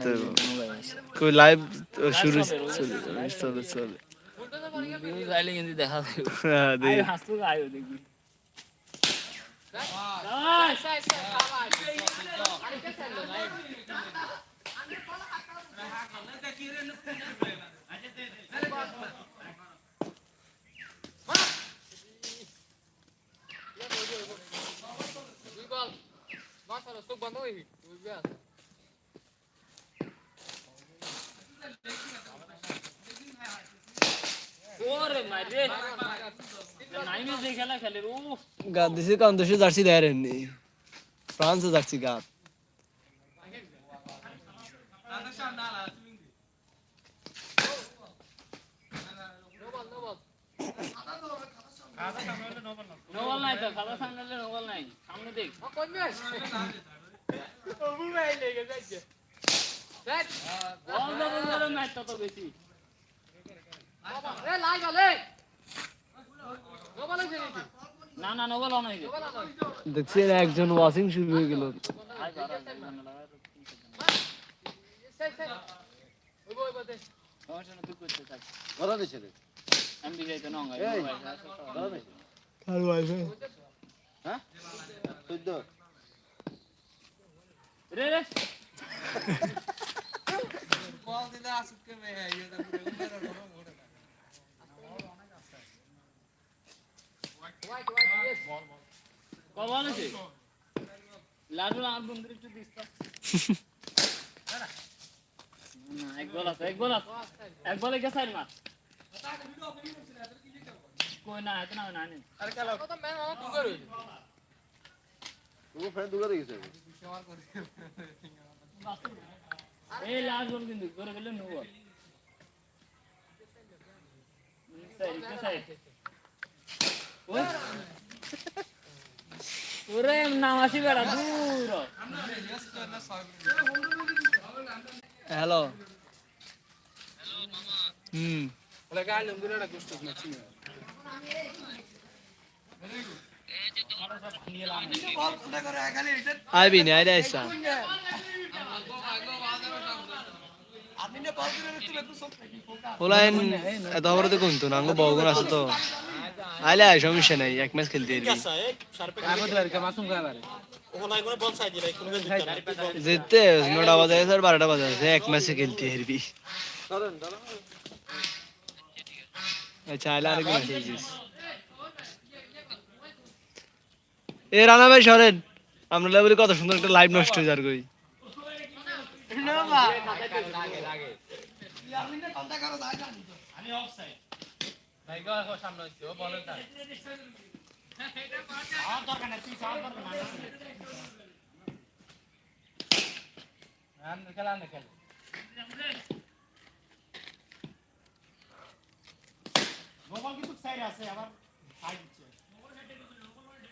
তো কই লাইভ শুরু চলে চলে চলে কিন্তু দেখা যাবে। হ্যাঁ, দেখি। আয় হাসতো গাত দিছে কারণ দেশে জার্সি দেয় রেননি ফ্রান্সে জার্সি গাত নোবল নাই তো খালা সামনে নোবল নাই। সামনে দেখ। রে একজন ওয়াশিং শুরু হয়ে গেল। কথা দিছে রে। হ্যাঁ চোদ্দ রে রে কবল আছে লাডু আর বন্ধুর একটু দিস এক বল বল বলে না নেই তোর ফ্রেন্ড দুটো দিছে এই লাস্ট বল কিন্তু করে গেলে নো বল ওরে নামাসি বেড়া দূর। হ্যালো হুম। আইবি না আইরে আইসা। ওলাইন, এত বড় তো কোন তো নাঙ্গ বহুগুণ আছে তো। আইলে আয় সমস্যা নাই, এক ম্যাচ খেলতে পারবি যেতে নটা বাজে আছে আর বারোটা বাজে আছে, এক ম্যাচে খেলতে পারবি আচ্ছা আইলে আরেক ম্যাচ এ রানা ভাই সরেন। আমরা লেভেলে কত সুন্দর একটা লাইভ নষ্ট হয়ে যার কই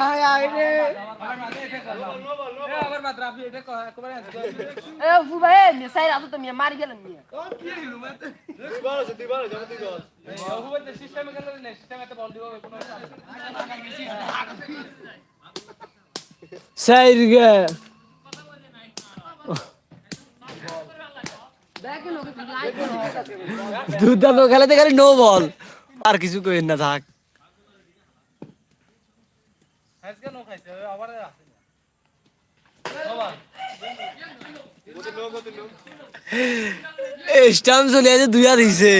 আয় আয় রে। এ ফু ভাই মিয়া সাইরা তো মিয়া মারি গেলেন মিয়া। সাইরগে দেখেন ওকে লাইক করো দুর্দান্ত খেলাতে খালি নো বল আর কিছু কইেন না থাক। স্টাম চলে আছে দুই আর হিসে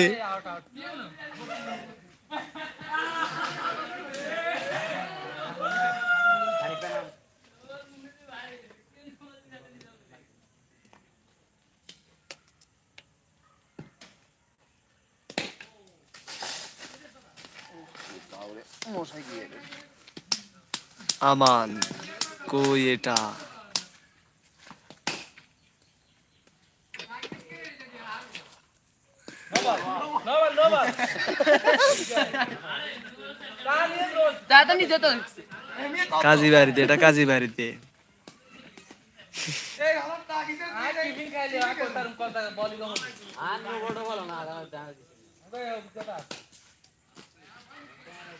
বাবরে মশাই গিয়ে গেছে আমান কই এটা দাদা নিজে তো কাজী বাড়িতে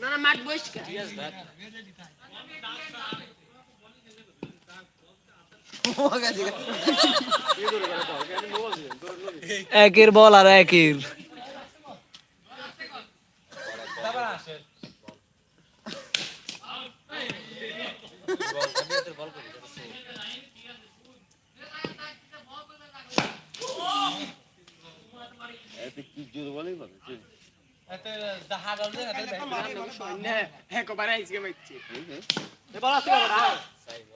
না মাঠ বইস কে একের বল আর একের এতে কি জোর বলেই বলে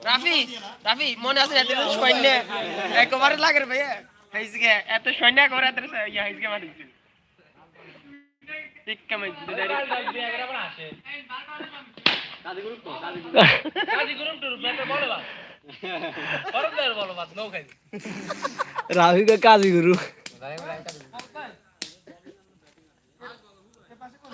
রাফি রাফি মনে আছে এত সৈন্য। একবারে লাগে রে ভাইয়া। হাইজকে এত সৈন্য করে এত ইয়া হাইজকে মারি ঠিক কামাই দিদারি রাহুকে কাজী গুরু রাফি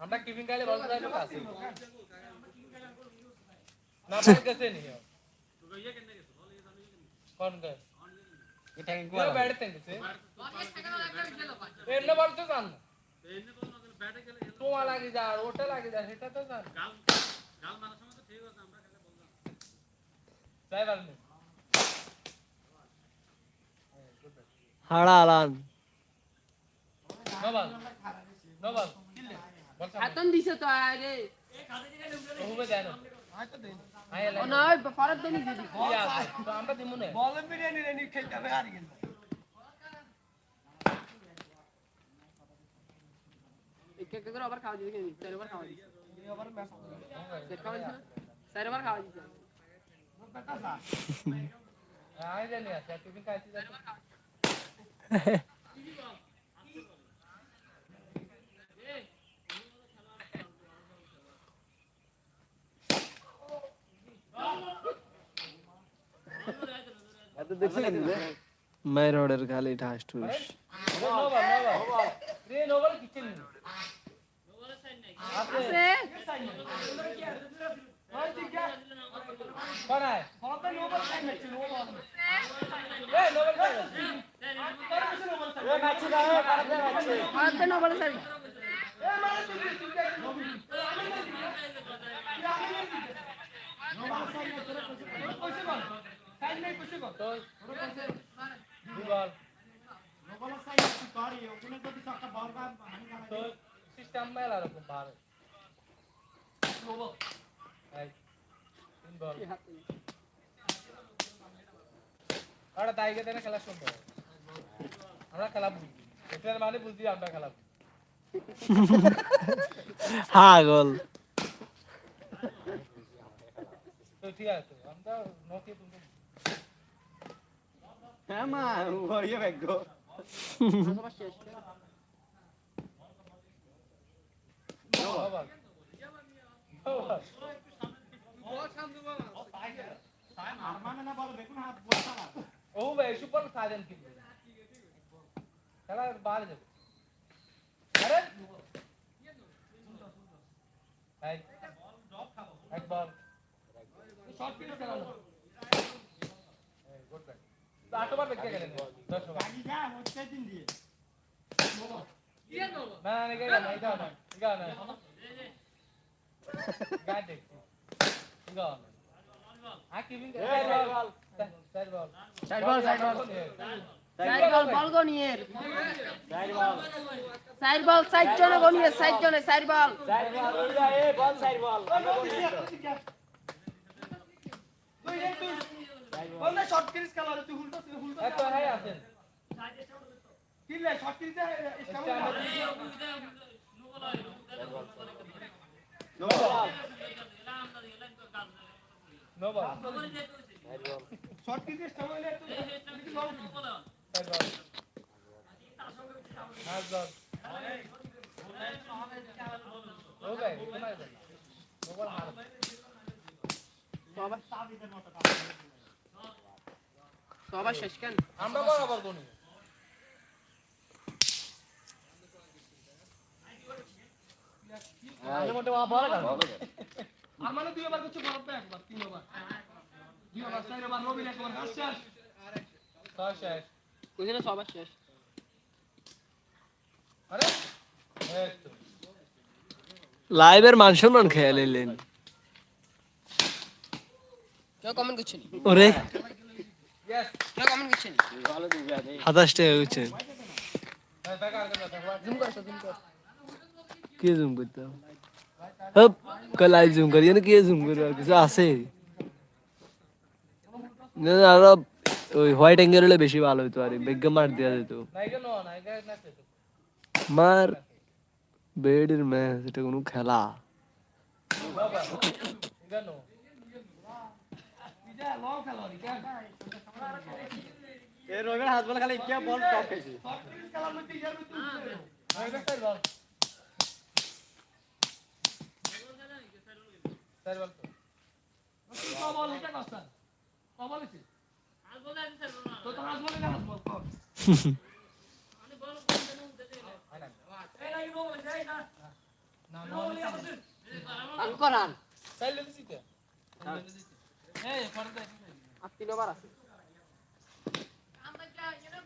আমরা টিফিন খাইলে বলতে যাই না আছে না ভাই কাছে নি কোন কে এটা কি কোয়া ব্যাট তেঙ্গছে এন্ন বলতে জান তোমা লাগি যা ওটা লাগি যা সেটা তো জান গাল গাল মারার সময় তো ঠিক আছে আমরা খেলে বললাম তাই বলনি হাড়া আলান নবাল নবাল হাতন দিছে তো আরে। ওবে দেন আয় ও না ওই ফরাদ দেনি দিদি। তো আমরা দিমু না। এক এক করে আবার খাওয়া দিছে চারবার খাওয়া দিছে। চার খাওয়া দিছে চারবার খাওয়া দিছে। আয় জানি আছে টিফিন খাইতে যাচ্ছে এত দেখছে কেন রে মায়ের রোডের খালি ঠাস ঠুস নবাল নবাল রে নবাল কিচেন আছে আছে কোন আয় এ নবাল খাই ফরাদ দেন বলে স্যার তো দুবল তো সিস্টেম মেলা রকম ভালো। এই তিন বল। আরে তাইকে দেনা খেলা শুনব? আমরা খেলা বুঝি। এটার মানে বুঝি আমরা খেলা বুঝি হা গল ঠিক আছে আমরা নকি তুমি হ্যাঁ মা ওরিয়ে ভাগ্য ও ভাই সুপার সাইলেন্ট কিন্তু খেলা বাইরে যাবে আরে এই একবার শর্ট পিচ খেলানো বল বল বল বল বল বল বল সাইড জনে গনিয়ের সাইড জনে সাইড বল এত হাই আছেন কিলে শর্ট কিলতে নো বল শর্ট কিলতে স্টামল হলে তো সাইড বল? হাজ বল? ও ভাই কোথায় যাবে? নো বল মার সবাই শেষ কেন? আমরা বরাবর আরে আর মানে দুই বার কিছু বড় একবার তিন বার দুই বার চার বার নবীন একবার শেষ। আরে লাইভের মান সম্মান খেয়াল এলেন কেউ কমেন্ট করছেন ওরে। সাতাশ টাকা হচ্ছে। হ্যাঁ কে জুম করতে হপ লাইভ জুম করি। না কে জুম করবে? আর কিছু আছে? না না, আরও ওই হোয়াইট অ্যাঙ্গেল হলে বেশি ভালো হতো আর। বেগ্য মার দেওয়া যেত। মার বেডের ম্যাচ এটা কোনো খেলা। খেলা এ রবির হাত বল খালি কি বল টপ খাইছে। খেলার মধ্যে ইয়ার মধ্যে এটা সাইড বল সাইড বল তো বল এটা কস্তা কবল আছে তো তো হাত বলে না হাত বল কর না না আন করান। সাইড লেগে দিতে। এই ফরদে আর তিন আছে হ্যাঁ লাউডে নিয়ম কিছু না গোস মাগে না ছাড়ো হিসে রাখল গোস না আছে তুই গোস মার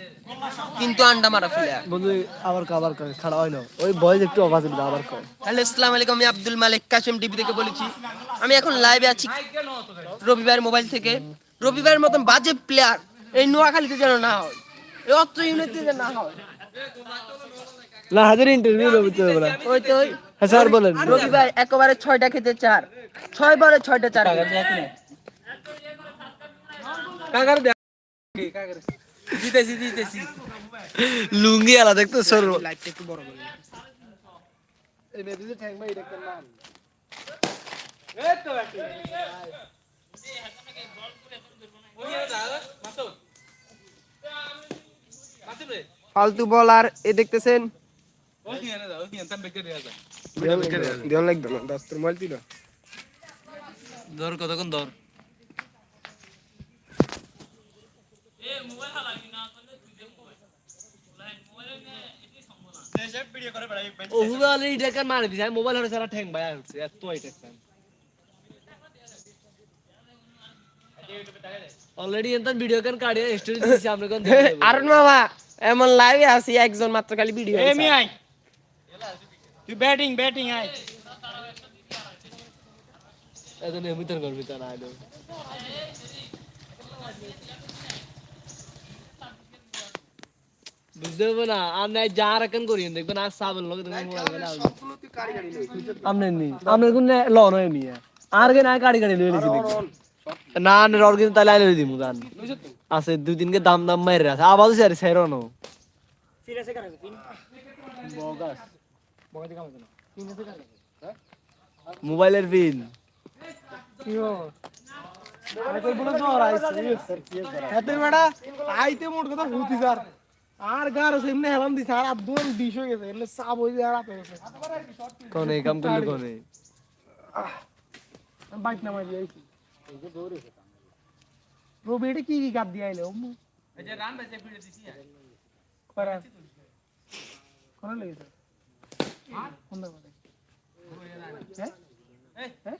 কিন্তু আন্ডা মারা প্লেয়ার বন্ধু আবার আবার করে খাড়া হয় না ওই বয়স একটু অবাজ আবার কর হ্যালো আসসালামু আলাইকুম আমি আব্দুল মালিক কাশিম টিভি থেকে বলেছি। আমি এখন লাইভে আছি রবিবার মোবাইল থেকে। রবিবার মতন বাজে প্লেয়ার এই নোয়াখালীতে যেন না হয় এই অত্র ইউনিটে যেন না হয়। না হাজার ইন্টারভিউ তো এবার। ওই তো হ্যাঁ স্যার বলেন। রবিবার একেবারে ছয়টা খেতে চার। ছয় বলে ছয়টা চার। কাকার দেখ কাকার জিতেছি জিতেছি লুঙ্গি আলা দেখতো সর। লাইভটা একটু বড় করে এই মেদিতে ঠ্যাং মাই এটা নাম এই তো রে ফালতু বলার এ দেখতেছেন? ওই নিয়ে না ওই নিয়ে তাম বেকে দেয়া যায় দেওয়া লাগবে না দশ তোর মোবাইল দিল ধর কতক্ষণ ধর ও হুবে অলরেডি টেকার মারে দিছে আমি মোবাইল হরে সারা ঠ্যাং ভাই উঠছে এত আই অলরেডি এনতান ভিডিও কেন কাড়িয়ে স্টোরি দিছি কোন বাবা এমন লাইভে আছি একজন মাত্র খালি ভিডিও এমি আই তুই ব্যাটিং ব্যাটিং আই এত নিয়মিত করবি তা না আইলো বুঝতে পারব না আপনি যা রাখেন করি দেখবেন আর সাবেন লোক দেখবেন মোবাইল না আপনি নি আপনি কোন লন হয় নি আর কে না গাড়ি গাড়ি লইলে দিবি না না রর কিন্তু তাহলে আইলে দিমু গান আছে দুই দিন কে দাম দাম মাইরে আছে আবার স্যার সেরো নো মোবাইলের পিন হাতের বেড়া আইতে মোট কথা হুতি স্যার আর গার আছে এমনি হেলাম দিছে আর আব্দুল ডিশ হয়ে গেছে এমনি সাব হয়ে যায় আর আপে গেছে কোনে কাম করলে কোনে বাইক নামাই দিয়ে আইছি রবি এটা কি কি গাদ দিয়ে আইলে ওমু এই যে রান বাইছে ভিডিও দিছি করে করে লেগেছে আর কোন দাও হ্যাঁ হ্যাঁ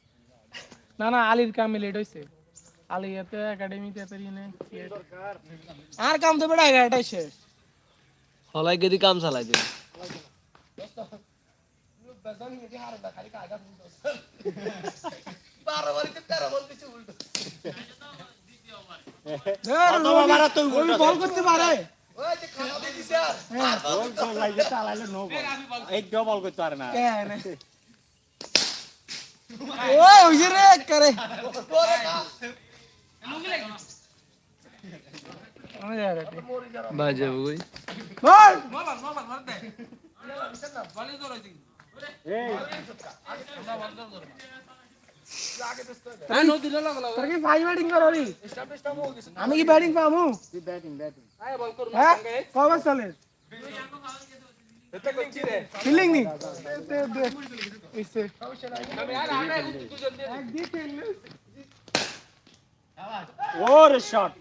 না না আলির কামে লেট হইছে। আলি এতে একাডেমিতে এত রিনে আর কাম তো বেড়া এটাই শেষ। হলাই গেদি কাম চালাই দে। ওই বল করতে পারে এই ডবল করতে পারে না। কেন ও হইছে রে করে বাজে কই বল তোর কি ফাইভ ব্যাটিং করবি আমি কি ব্যাটিং পাবো ব্যাটিং ব্যাটিং হ্যাঁ কবে চলে ফিল্ডিং নি দে দে ইসে ওর শট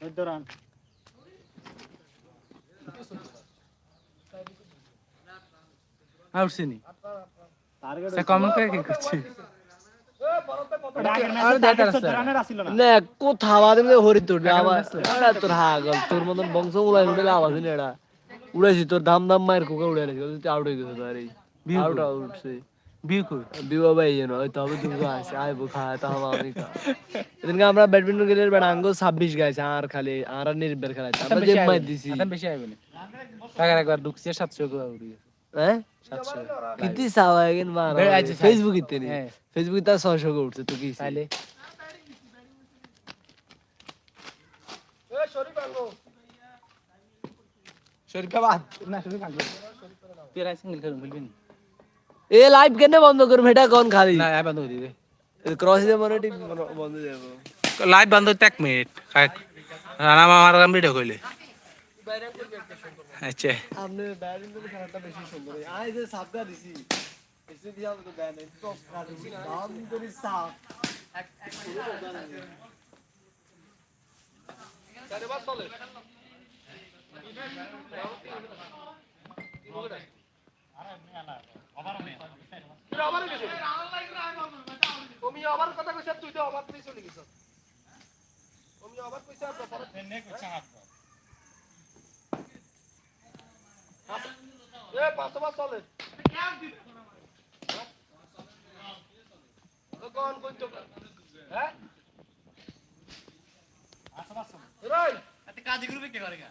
চোদ্দ আউটসিনি সে কমেন্ট করে কি করছি? রানের আসিল না। না কোথা বাদে মে হরি তোর আবার তোর হাগল তোর মতন বংশ উলাই উড়ে আওয়াজ নেই এডা উড়াইছি তোর দাম দাম মায়ের কোকা উড়ে গেছে তুই আউট হয়ে গেছে তোর এই আউট আউট সে বিউ কই? বিবা ভাই যেন ওই তবে তুমি আছে আইবো খায় তা আমি খা। এদিনকে আমরা ব্যাডমিন্টন খেলে বেড়া আঙ্গো ছাব্বিশ গাইছে আর খালি আর নির্বের খেলাইছে আমরা যে মাই দিছি। বেশি আইবে না টাকার একবার ঢুকছে 700 করে উড়ি হ্যাঁ? 700 কিতি সাওয়া গেন মার ফেসবুক ইতে নি? হ্যাঁ। ফেসবুক তা 600 করে উঠছে তো কি তাইলে শরীফাবাদ না শরীফাবাদ তুই রাই সিঙ্গেল করুন বলবি না? এ লাইভ কেনে বন্ধ করবে এটা কোন খালি? না আই বন্ধ করে দিবে। ক্রস দিয়ে মনে টিপ বন্ধ দেব লাইভ বন্ধ হইতে এক মিনিট রানা মামার গান ভিডিও কইলে। আচ্ছা। আপনি ব্যাডমিন্টন খেলাটা বেশি সুন্দর আই যে সাবকা দিছি। এসে দিয়া তো ব্যান তো দিছি। নাম করি সাপ। তুমি আবার কথা কইছ তুই তো আবার তুই চলে গেছ। তুমি আবার কইছ এ পাঁচশো বার চলে। কোন কোন তো হ্যাঁ? রাই কাজী গ্রুপে কে করে গা।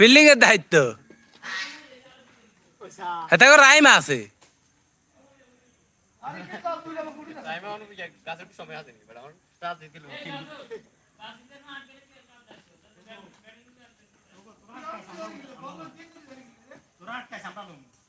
ফিল্ডিং এর দায়িত্ব এটা করে রাইম আছে। টাইমে অনু গাছের সময় আছে নি বড় আমার